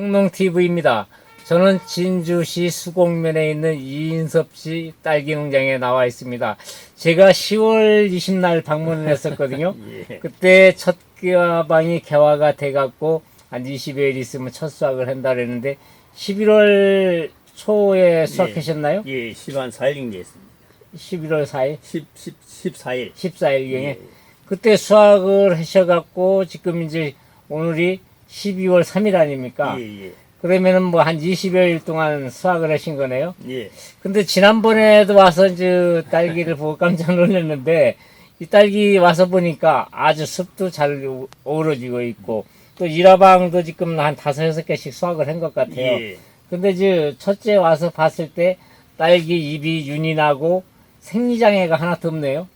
흥농TV입니다. 저는 진주시 수곡면에 있는 이인섭 씨 딸기 농장에 나와 있습니다. 제가 10월 20날 방문을 했었거든요. 예. 그때 첫 기화방이 개화가 돼갖고 한 20여일 있으면 첫 수확을 한다 그랬는데 11월 초에 수확하셨나요? 예, 10한 4일 정도 했습니다. 11월 4일, 10, 10, 14일. 14일경에 예. 그때 수확을 하셔갖고 지금 이제 오늘이 12월 3일 아닙니까? 예, 예. 그러면은 뭐 한 20여일 동안 수확을 하신 거네요. 예. 근데 지난번에도 와서 이제 딸기를 보고 깜짝 놀랐는데 이 딸기 와서 보니까 아주 습도 잘 어우러지고 있고 또 일화방도 지금 한 다섯 여섯 개씩 수확을 한 것 같아요. 예. 근데 이제 첫째 와서 봤을 때 딸기 잎이 윤이 나고 생리장애가 하나도 없네요.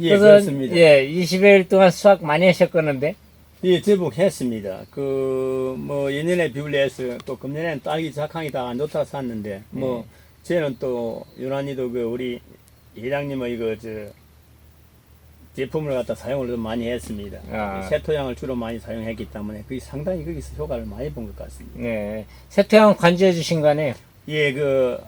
예, 그렇습니다. 예. 예, 20여일 동안 수확 많이 하셨겠는데 제법 했습니다. 그, 뭐, 예년에 비올레에서 또 금년에는 딸기 작황이 다 안 좋다 샀는데, 뭐, 네. 저는 또, 유난히도 그, 우리 회장님의 이거, 저, 제품을 갖다 사용을 좀 많이 했습니다. 아. 세토양을 주로 많이 사용했기 때문에 그게 상당히 거기서 효과를 많이 본 것 같습니다. 네. 세태양 관주해 주신 거 아니에요? 예, 그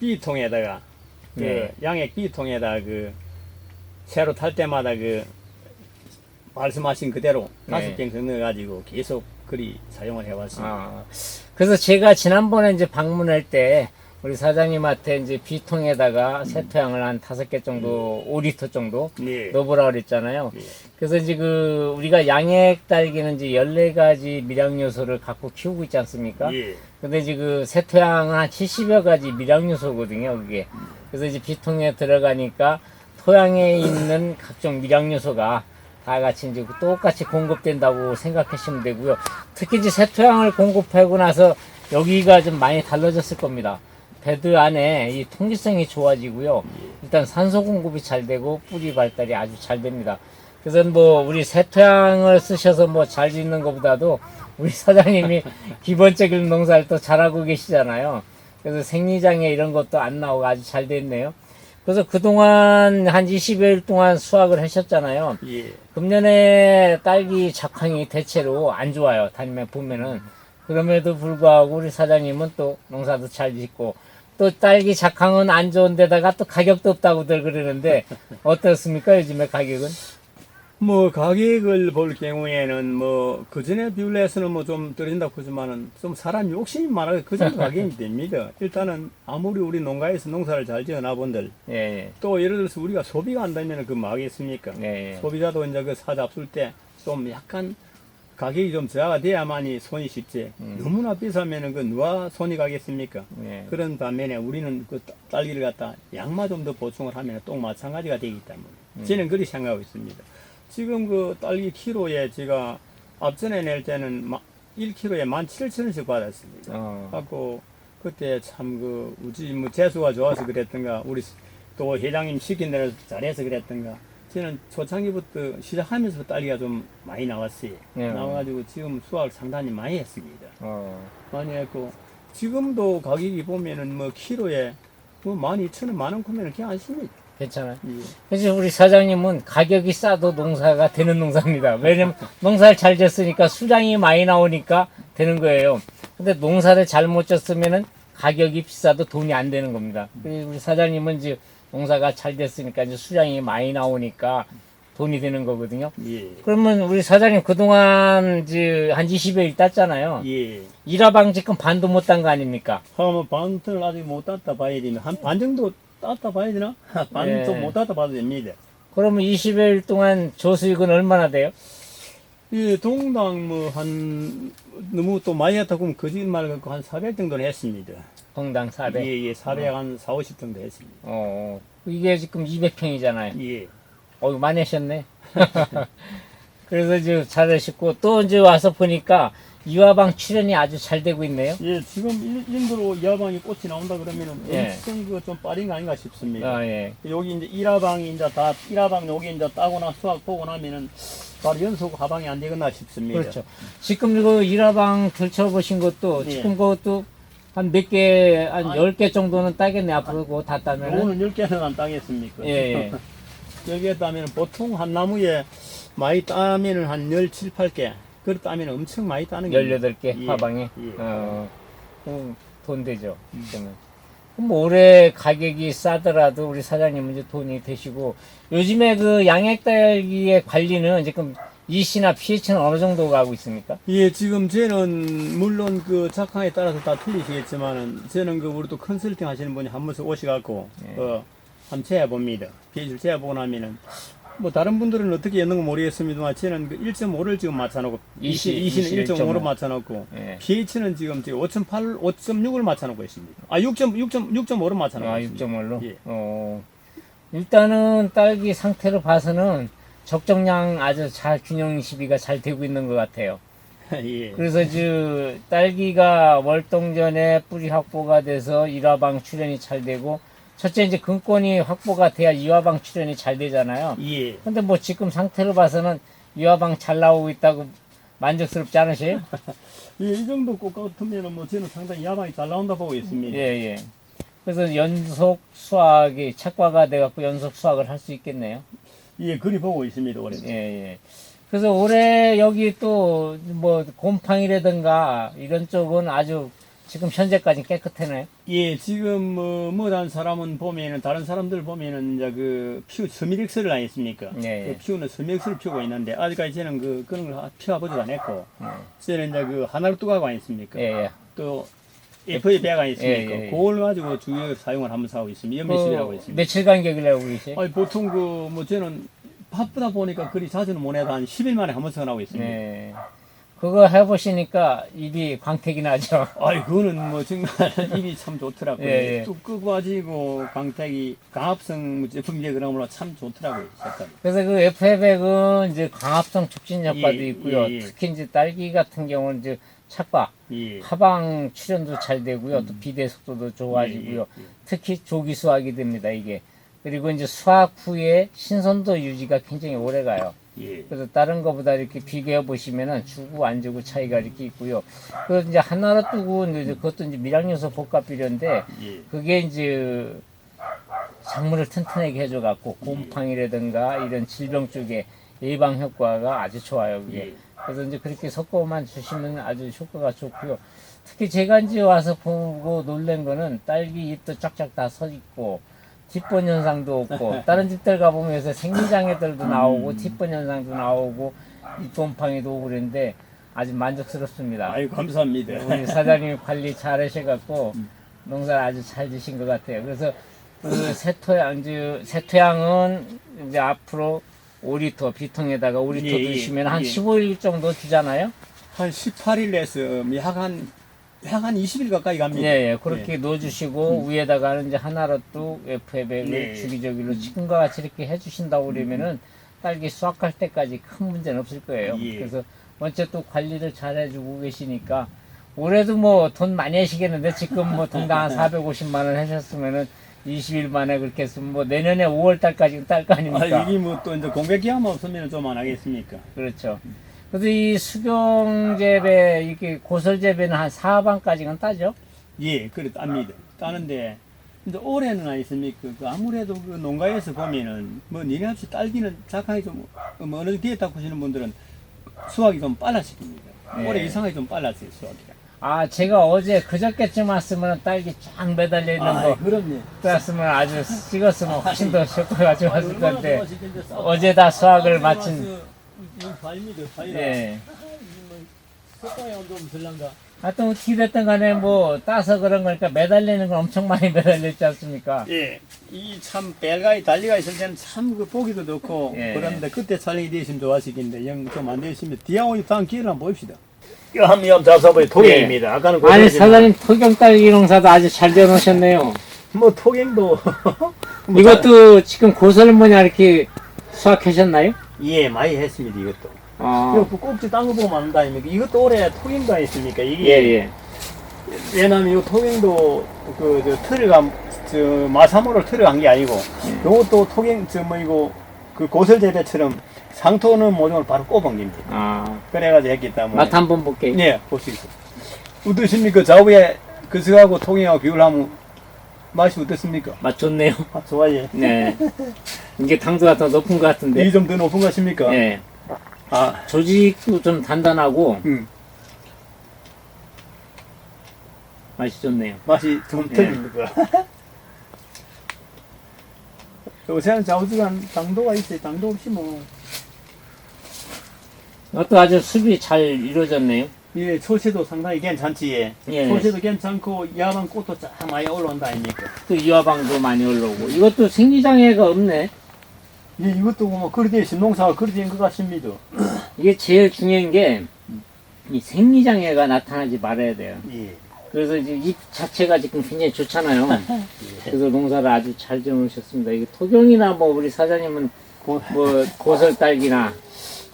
B통에다가 그 네. 양액 B통에다 그 새로 탈 때마다 그 말씀하신 그대로 네. 다섯 병 넣어 가지고 계속 그리 사용을 해왔습니다. 아, 그래서 제가 지난번에 이제 방문할 때 우리 사장님한테 이제 비통에다가 세토양을 한 다섯 개 정도, 5리터 정도 네. 넣어보라 그랬잖아요. 예. 그래서 이제 그 우리가 양액 딸기는 이제 14가지 미량 요소를 갖고 키우고 있지 않습니까? 예. 근데 그 세토양은 한 70여 가지 미량 요소거든요, 그게. 그래서 이제 비통에 들어가니까 토양에 있는 각종 미량 요소가 다 같이 이제 똑같이 공급된다고 생각하시면 되고요. 특히 이제 세토양을 공급하고 나서 여기가 좀 많이 달라졌을 겁니다. 베드 안에 이 통기성이 좋아지고요. 일단 산소 공급이 잘 되고 뿌리 발달이 아주 잘 됩니다. 그래서 뭐 우리 세토양을 쓰셔서 뭐 잘 짓는 것보다도 우리 사장님이 기본적인 농사를 또 잘하고 계시잖아요. 그래서 생리장애 이런 것도 안 나오고 아주 잘 됐네요. 그래서 그동안 한 20여일 동안 수확을 하셨잖아요. 예. 금년에 딸기 작황이 대체로 안 좋아요. 다니면 보면은. 그럼에도 불구하고 우리 사장님은 또 농사도 잘 짓고 또 딸기 작황은 안 좋은데다가 또 가격도 없다고들 그러는데 어떻습니까? 요즘에 가격은? 뭐 가격을 볼 경우에는 뭐 그전에 비율에서는 뭐 좀 떨어진다고 하지만은 좀 사람 욕심이 많아서 그 정도 가격이 됩니다. 일단은 아무리 우리 농가에서 농사를 잘 지어 나 본들 예, 예. 또 예를 들어서 우리가 소비가 안 되면 그 뭐하겠습니까? 예, 예. 소비자도 이제 그 사 잡술 때좀 약간 가격이 좀 저하가 돼야만이 손이 쉽지. 음. 너무나 비싸면은 그 누가 손이 가겠습니까? 예. 그런 반면에 우리는 그 따- 딸기를 갖다 양마 좀 더 보충을 하면 또 마찬가지가 되기 때문에 음. 저는 그렇게 생각하고 있습니다. 지금 그 딸기 키로에 제가 앞전에 낼 때는 마- 1kg에 17,000원씩 받았습니다. 어, 갖고 그때 참 그 우지 뭐 재수가 좋아서 그랬던가 우리 또 회장님 시킨 대로 잘해서 그랬던가 저는 초창기부터 시작하면서 딸기가 좀 많이 나왔어요. 네. 나와가지고 지금 수확을 상당히 많이 했습니다. 어. 많이 했고 지금도 가격이 보면은 뭐 키로에 뭐 12,000원 만원 구매는 그냥 안 씁니다. 괜찮아요. 예. 그래서 우리 사장님은 가격이 싸도 농사가 되는 농사입니다. 왜냐면 농사를 잘 졌으니까 수량이 많이 나오니까 되는 거예요. 근데 농사를 잘못 졌으면은 가격이 비싸도 돈이 안 되는 겁니다. 우리 사장님은 이제 농사가 잘 됐으니까 이제 수량이 많이 나오니까 돈이 되는 거거든요. 예. 그러면 우리 사장님 그동안 이제 한 20여일 땄잖아요. 예. 일화방 지금 반도 못 딴 거 아닙니까? 한번 반을 아직 못 땄다 봐야 되면 한 반 정도 땄다 봐야 되나? 반도 예. 못 땄다 봐도 됩니다. 그러면 20여일 동안 조수익은 얼마나 돼요? 예, 동당 뭐 한 너무 또 많이 했다 그러면 거짓말 갖고 한 400 정도는 했습니다. 동당 400. 예, 예, 400 한 4, 50 정도 했습니다. 어, 이게 지금 200평이잖아요. 예. 어, 많이 하셨네. 그래서 이제 잘하셨고, 또 이제 와서 보니까 유화방 출연이 아주 잘 되고 있네요. 예, 지금 일- 인도로 이하방이 꽃이 나온다 그러면은 예. 엄청 그좀 빠른 거 아닌가 싶습니다. 아, 예. 여기 이제 일하방이 이제 다 일하방 여기 이제 따거나 수확 보고 나면은 바로 연속 하방이 안 되겠나 싶습니다. 그렇죠. 지금 이거 일화방 들춰보신 것도 예. 지금 그것도 한 몇 개, 한 아니. 10개 정도는 따겠네, 앞으로 그거 다 따면은. 요거는 10개는 안 따겠습니까? 예, 예. 여기에 따면 보통 한 나무에 많이 따면은 한 17, 8개. 그걸 따면 엄청 많이 따는 거예요. 18개 예, 화방에. 예. 어, 그럼 돈 되죠. 그러면. 그럼 뭐 올해 가격이 싸더라도 우리 사장님은 이제 돈이 되시고 요즘에 그 양액딸기의 관리는 지금 이시나 pH는 어느 정도 가고 있습니까? 예, 지금 저는 물론 그 작황에 따라서 다 틀리시겠지만은 저는 그 우리 또 컨설팅 하시는 분이 한 번씩 오셔갖고 예. 어 한번 재어봅니다. pH를 재어보고 나면은 뭐 다른 분들은 어떻게 했는 거 모르겠습니다만 저는 그 1.5를 지금 맞춰놓고 이시, 20, 이시 20는 1.5로 1.5. 맞춰놓고 예. pH는 지금 5.8, 5.6을 맞춰놓고 있습니다. 아 6.6 6.5로 맞춰놓고 아, 있습니다. 6.5로? 예. 어, 일단은 딸기 상태를 봐서는 적정량 아주 잘 균형 시비가 잘 되고 있는 것 같아요. 예. 그래서 저 딸기가 월동 전에 뿌리 확보가 돼서 일화방 출현이 잘 되고 첫째 이제 근권이 확보가 돼야 이화방 출현이 잘 되잖아요. 예. 근데 뭐 지금 상태를 봐서는 이화방 잘 나오고 있다고 만족스럽지 않으세요? 예, 이 정도 꽃 같으면은 뭐 저는 상당히 야방이 잘 나온다 보고 있습니다. 예, 예. 그래서 연속 수확이 착과가 돼갖고 연속 수확을 할 수 있겠네요. 예, 그리 보고 있습니다, 올해. 예, 예. 그래서 올해 여기 또 뭐 곰팡이라든가 이런 쪽은 아주 지금 현재까지 깨끗하네요. 예, 지금 뭐 뭐라는 사람은 보면은 다른 사람들 보면은 이제 그 피우 서미렉스를 아니습니까? 예, 예. 그 피우는 서미렉스를 피우고 있는데 아직까지 저는 그 그런 걸 피워보지도 않았고 예, 저는 이제 그 하나루뚜가가 아니습니까? 예. 예. 또 FA 배가 아니습니까? 예, 예, 예. 그걸 가지고 주요 사용을 하면서 하고 있습니다. 연매십이라고 그 있습니다. 며칠 간격이라고 그러시? 아니 보통 그 뭐 저는 바쁘다 보니까 그리 자주는 못 해도 한 10일 만에 한 번씩 하고 있습니다. 네. 그거 해보시니까 입이 광택이 나죠. 아이 그거는 뭐 정말 입이 참 좋더라고요. 예, 예. 뚝 끄고 가지고 강택이 강합성 제품이래 그러므로 참 좋더라고요. 색깔. 그래서 그 FA100은 이제 광합성 촉진 효과도 예, 있고요. 예, 예. 특히 이제 딸기 같은 경우는 이제 착과, 예. 하방 출현도 잘 되고요. 또 비대 속도도 좋아지고요. 예, 예, 특히 조기 수확이 됩니다, 이게. 그리고 이제 수확 후에 신선도 유지가 굉장히 오래 가요. 예. 그래서 다른 거보다 이렇게 비교해 보시면은 주고 안 주고 차이가 이렇게 있고요. 그래서 이제 하나로 뜨고 이제 그것도 이제 밀양요소 복합 비료인데 예. 그게 이제 작물을 튼튼하게 해줘 갖고 곰팡이라든가 이런 질병 쪽에 예방 효과가 아주 좋아요. 그게. 예. 그래서 이제 그렇게 섞어만 주시면 아주 효과가 좋고요. 특히 제가 이제 와서 보고 놀란 거는 딸기 잎도 쫙쫙 다 서 있고 뒷번 현상도 없고 다른 집들 가보면 요새 생리장애들도 나오고 뒷번 현상도 나오고 잎곰팡이도 오고 그랬는데 아주 만족스럽습니다. 아유 감사합니다. 우리 사장님이 관리 잘 하셔갖고 농사를 아주 잘 지신 것 같아요. 그래서 그 새토양, 이제 새토양은 이제 앞으로 5리터, 비통에다가 5리터 예, 예, 두시면 한 예. 15일 정도 주잖아요? 한 18일에서 약한 약 한 20일 가까이 갑니다. 예, 예. 그렇게 넣어주시고, 위에다가는 이제 하나로 또 FF를 네. 주기적으로 지금과 같이 이렇게 해주신다고 그러면은 딸기 수확할 때까지 큰 문제는 없을 거예요. 예. 그래서 먼저 또 관리를 잘 해주고 계시니까 올해도 뭐 돈 많이 하시겠는데 지금 뭐 동당 한 450만 원 하셨으면은 20일 만에 그렇게 했으면 뭐 내년에 5월 달까지 딸 거 아닙니까? 아, 이게 뭐또 이제 공백 기한 없으면 좀 안 하겠습니까? 그렇죠. 그래서 이 수경 재배, 이게 고설 재배는 한 4반까지는 따죠? 예, 그래 땁니다. 따는데 근데 올해는 아니습니까? 그 아무래도 그 농가에서 보면은 뭐 니네 없이 딸기는 작황이 좀 뭐 어느 뒤에 딱 보시는 분들은 수확이 좀 빨라집니다. 네. 올해 이상하게 좀 빨랐어요 수확이가. 아, 제가 어제 그저께쯤 왔으면 딸기 쫙 매달려 있는 아, 거 그럼요. 땄으면 아주 찍었으면 훨씬 더 효과가 좋았을 싸- 어제 다 수확을 싸우고 마친 와서 이 과일입니다, 과일. 예. 석방에 좀 들란가. 하여튼 어떻게 됐든 간에 뭐 따서 그런 거니까 매달리는 건 엄청 많이 매달려 있지 않습니까? 예, 이 참 벨가이 달리가 있을 때는 참 그 보기도 좋고 예. 그런데 그때 촬영이 되시면 좋아하시겠는데 영좀안 되시면 뒤하고 다음 기회를 한번 봅시다. 한번 잡숴봐요. 토경입니다. 아까는 아니 고생했지만 사장님 토경 딸기 농사도 아주 잘 되놓으셨네요. 뭐 토경도 이것도 지금 고설 뭐냐 이렇게 수확하셨나요? 예 많이 했습니다 이것도. 아, 이거 그 꼭지 딴거 보면 안다 아닙니까? 이것도 올해 토경도 아니습니까? 이게 예, 예. 왜냐면 이 토경도 그저 틀어가 저 마사모를 틀어간 게 아니고 요것도 토경 저뭐 이거 그 고설 재배처럼 상토는 모종을 바로 꼽은 겁니다. 아, 그래가지고 했기 때문에. 맛 한번 볼게요. 네, 보시죠. 어떠십니까? 좌우에 그스하고 통영하고 비교하면 맛이 어떻습니까? 맛 좋네요. 아, 좋아요. 네. 이게 당도가 더 높은 것 같은데. 좀더 높은 것 같습니까? 예. 아, 조직도 좀 단단하고 음, 맛이 좋네요. 맛이 좀 예. 틀립니다. 요새는 좌우지간 당도가 있어요. 당도 없이 뭐, 이것도 아주 수비 잘 이루어졌네요. 예, 초세도 상당히 괜찮지, 예. 예. 초세도 괜찮고, 야방 꽃도 쫙 많이 올라온다, 아닙니까? 또 유화방도 많이 올라오고 이것도 생리장애가 없네. 예, 이것도 뭐, 그렇게 신농사가 그렇게 된것 같습니다. 이게 제일 중요한 게 이 생리장애가 나타나지 말아야 돼요. 예. 그래서 이제 잎 자체가 지금 굉장히 좋잖아요. 그래서 농사를 아주 잘 지어놓으셨습니다. 이게 토경이나 뭐 우리 사장님은 고, 뭐 고설 딸기나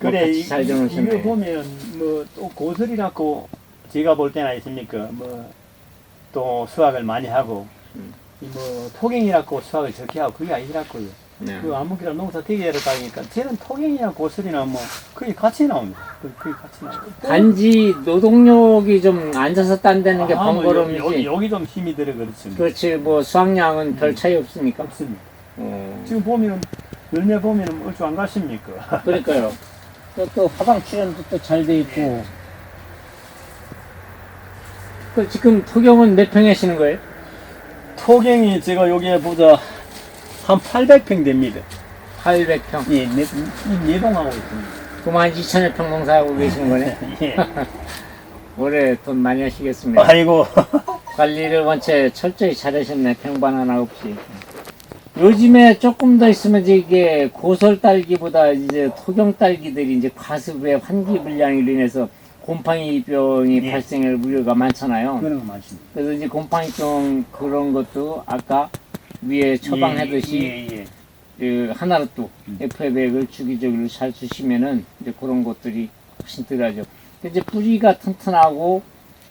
뭐 그래, 같이 이, 잘 이거. 보면, 뭐, 또 고설이라고 제가 볼 때나 있습니까? 뭐, 또 수확을 많이 하고, 음. 이 뭐, 토경이라고 수확을 적게 하고, 그게 아니라고요. 네. 그 아무기나 농사 되게 하러 다니까, 쟤는 토경이나 고설이나 뭐, 거의 같이 나옵니다. 거의, 같이 나와요. 단지 노동력이 좀 앉아서 딴다는 게 아, 뭐 번거로움이지. 여기, 여기 좀 힘이 들어 그렇지. 그렇지 뭐 수확량은 별 차이 없으니까. 없습니다. 어, 지금 보면은, 열매 보면은 얼추 안 가십니까? 그러니까요. 또, 또 화방 출연도 또 잘 돼 있고. 그 지금 토경은 몇 평 하시는 거예요? 토경이 제가 여기에 보자, 한 800평 됩니다. 800평. 예, 네, 이 내동하고 있습니다. 그럼 한 2천여 평 농사하고 계시는 거네? 예. 올해 돈 많이 하시겠습니다. 아이고. 관리를 원체 철저히 잘하셨네. 평반 하나 없이. 요즘에 조금 더 있으면 이제 이게 고설 딸기보다 이제 토경 딸기들이 이제 과습의 환기 불량으로 인해서 곰팡이병이 예. 발생할 우려가 많잖아요. 그런 거 많습니다. 그래서 이제 곰팡이병 그런 것도 아까 위에 처방하듯이 예, 예, 예. 그 하나로 또 음. FF액을 주기적으로 잘 주시면은 이제 그런 것들이 훨씬 덜하죠. 근데 이제 뿌리가 튼튼하고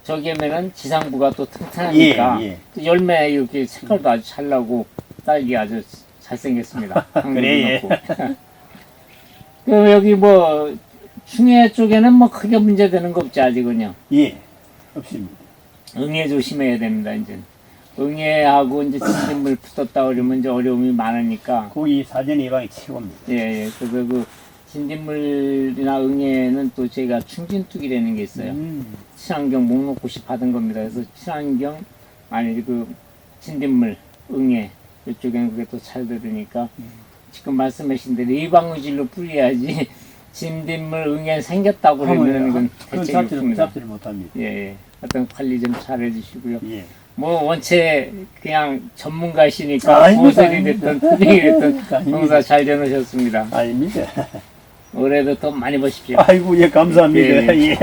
저기면은 지상부가 또 튼튼하니까 예, 예. 또 열매 이렇게 색깔도 아주 잘 나고 딸기 아주 잘생겼습니다. 그래, 예. 그 여기 뭐 충해 쪽에는 뭐 크게 문제되는 거 없지 아직은요. 예. 없습니다. 응애 조심해야 됩니다 이제. 응애하고 이제 진딧물 붙었다 그러면 이제 어려움이 많으니까 거기 사전 예방이 최고입니다. 예, 예. 그래서 그 진딧물이나 응애는 또 제가 충진뚝이라는 게 있어요. 음. 친환경 목록고시 받은 겁니다. 그래서 친환경 아니 그 진딧물, 응애 이쪽에는 그게 또 잘 들으니까 지금 말씀하신 대로 예방의질로 뿌려야지 진딧물, 응애 생겼다고 그러면 그건 그건 대책이 잡지를, 없습니다. 잡지를 못합니다. 예, 예. 어떤 관리 좀 잘 해주시고요. 예. 뭐 원체 그냥 전문가시니까 아닙니다, 고설이 아닙니다. 됐든 토종이 됐든 아닙니다. 농사 잘 지어놓으셨습니다. 아닙니다. 올해도 돈 많이 버십시오. 아이고, 예, 감사합니다. 예, 예.